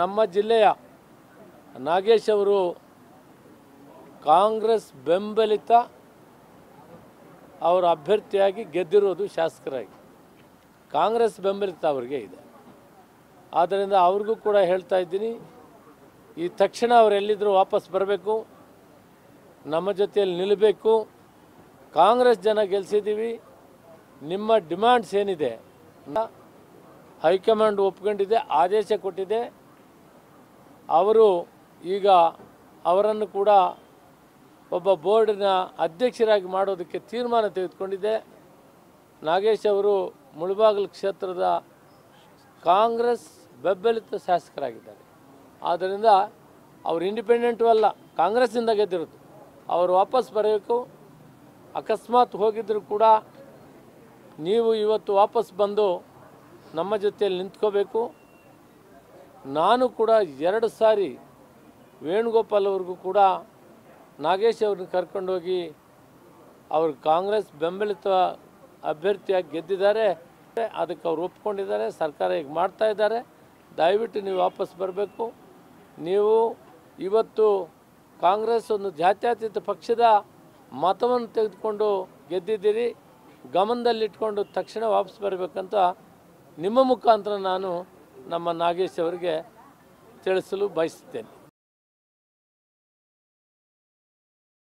ನಮ್ಮ ಜಿಲ್ಲೆಯ ನಾಗೇಶ್ ಅವರು ಕಾಂಗ್ರೆಸ್ ಬೆಂಬಲಿತ ಅವರ ಅಭ್ಯರ್ಥಿಯಾಗಿ ಗೆದ್ದಿರೋದು ಶಾಸಕರಾಗಿ. ಕಾಂಗ್ರೆಸ್ ಬೆಂಬಲಿತ ಅವರಿಗೆ ಇದೆ. ಆದ್ದರಿಂದ ಅವ್ರಿಗೂ ಕೂಡ ಹೇಳ್ತಾ ಇದ್ದೀನಿ, ಈ ತಕ್ಷಣ ಅವರು ಎಲ್ಲಿದ್ದರೂ ವಾಪಸ್ ಬರಬೇಕು, ನಮ್ಮ ಜೊತೆಯಲ್ಲಿ ನಿಲ್ಲಬೇಕು ಕಾಂಗ್ರೆಸ್ ಜನ ಗೆಲ್ಸಿದ್ದೀವಿ, ನಿಮ್ಮ ಡಿಮ್ಯಾಂಡ್ಸ್ ಏನಿದೆ ಹೈಕಮಾಂಡ್ ಒಪ್ಕೊಂಡಿದೆ, ಆದೇಶ ಕೊಟ್ಟಿದೆ. ಅವರು ಈಗ ಅವರನ್ನು ಕೂಡ ಒಬ್ಬ ಬೋರ್ಡಿನ ಅಧ್ಯಕ್ಷರಾಗಿ ಮಾಡೋದಕ್ಕೆ ತೀರ್ಮಾನ ತೆಗೆದುಕೊಂಡಿದೆ. ನಾಗೇಶ್ ಅವರು ಮುಳಬಾಗಿಲು ಕ್ಷೇತ್ರದ ಕಾಂಗ್ರೆಸ್ ಬೆಂಬಲಿತ ಶಾಸಕರಾಗಿದ್ದಾರೆ. ಆದ್ದರಿಂದ ಅವರು ಇಂಡಿಪೆಂಡೆಂಟು ಅಲ್ಲ, ಕಾಂಗ್ರೆಸ್ಸಿಂದ ಗೆದ್ದಿರೋದು. ಅವರು ವಾಪಸ್ ಬರಬೇಕು. ಅಕಸ್ಮಾತ್ ಹೋಗಿದ್ದರೂ ಕೂಡ ನೀವು ಇವತ್ತು ವಾಪಸ್ ಬಂದು ನಮ್ಮ ಜೊತೆಯಲ್ಲಿ ನಿಂತ್ಕೋಬೇಕು. ನಾನು ಕೂಡ ಎರಡು ಸಾರಿ ವೇಣುಗೋಪಾಲ್ ಅವ್ರಿಗೂ ಕೂಡ ನಾಗೇಶ್ ಅವ್ರನ್ನ ಕರ್ಕೊಂಡೋಗಿ ಅವರು ಕಾಂಗ್ರೆಸ್ ಬೆಂಬಲಿತ ಅಭ್ಯರ್ಥಿಯಾಗಿ ಗೆದ್ದಿದ್ದಾರೆ. ಅದಕ್ಕೆ ಅವ್ರು ಒಪ್ಕೊಂಡಿದ್ದಾರೆ. ಸರ್ಕಾರ ಈಗ ಮಾಡ್ತಾ ಇದ್ದಾರೆ. ದಯವಿಟ್ಟು ನೀವು ವಾಪಸ್ ಬರಬೇಕು. ನೀವು ಇವತ್ತು ಕಾಂಗ್ರೆಸ್ ಒಂದು ಜಾತ್ಯತೀತ ಪಕ್ಷದ ಮತವನ್ನು ತೆಗೆದುಕೊಂಡು ಗೆದ್ದಿದ್ದೀರಿ. ಗಮನದಲ್ಲಿಟ್ಕೊಂಡು ತಕ್ಷಣ ವಾಪಸ್ ಬರಬೇಕಂತ ನಿಮ್ಮ ಮುಖಾಂತರ ನಾನು ನಮ್ಮ ನಾಗೇಶ್ ಅವರಿಗೆ ತಿಳಿಸಲು ಬಯಸುತ್ತೇನೆ.